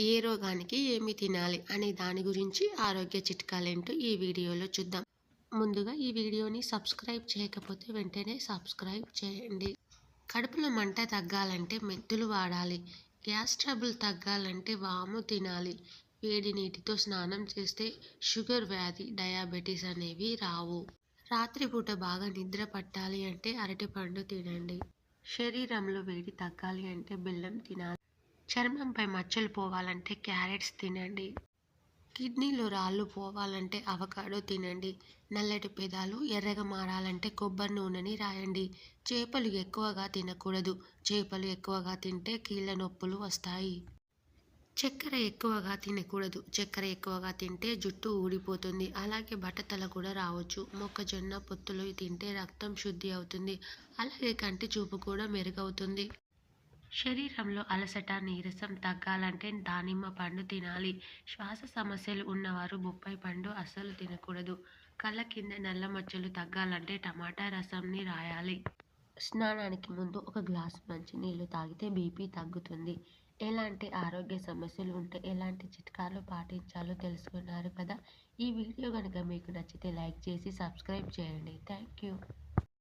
ఏ రోగానికి ఏమి తినాలి అనే దాని గురించి ఆరోగ్య చిట్కాలేంటో ఈ వీడియోలో చూద్దాం. ముందుగా ఈ వీడియోని సబ్స్క్రైబ్ చేయకపోతే వెంటనే సబ్స్క్రైబ్ చేయండి. కడుపులో మంట తగ్గాలంటే మెంతులు వాడాలి. గ్యాస్ ట్రబుల్ తగ్గాలంటే వాము తినాలి. వేడి నీటితో స్నానం చేస్తే షుగర్ వ్యాధి డయాబెటీస్ అనేవి రావు. రాత్రిపూట బాగా నిద్ర పట్టాలి అంటే అరటిపండు తినండి. శరీరంలో వేడి తగ్గాలి అంటే బెల్లం తినాలి. చర్మంపై మచ్చలు పోవాలంటే క్యారెట్స్ తినండి. కిడ్నీలో రాళ్ళు పోవాలంటే అవకాడో తినండి. నల్లటి పెదాలు ఎర్రగా మారాలంటే కొబ్బరి నూనెని రాయండి. చేపలు ఎక్కువగా తినకూడదు. చేపలు ఎక్కువగా తింటే కీళ్ళ నొప్పులు వస్తాయి. చక్కెర ఎక్కువగా తినకూడదు. చక్కెర ఎక్కువగా తింటే జుట్టు ఊడిపోతుంది. అలాగే బట్టతల కూడా రావచ్చు. మొక్కజొన్న పొత్తులు తింటే రక్తం శుద్ధి అవుతుంది. అలాగే కంటి చూపు కూడా మెరుగవుతుంది. శరీరంలో అలసట నీరసం తగ్గాలంటే దానిమ్మ పండు తినాలి. శ్వాస సమస్యలు ఉన్నవారు బొప్పాయి పండు అస్సలు తినకూడదు. కళ్ళ కింద నల్ల మచ్చలు తగ్గాలంటే టమాటా రసంని రాయాలి. స్నానానికి ముందు ఒక గ్లాసు మంచి నీళ్ళు తాగితే బీపీ తగ్గుతుంది. ఎలాంటి ఆరోగ్య సమస్యలు ఉంటే ఎలాంటి చిట్కాలు పాటించాలో తెలుసుకున్నారు కదా? ఈ వీడియో కనుక మీకు నచ్చితే లైక్ చేసి సబ్స్క్రైబ్ చేయండి. Thank you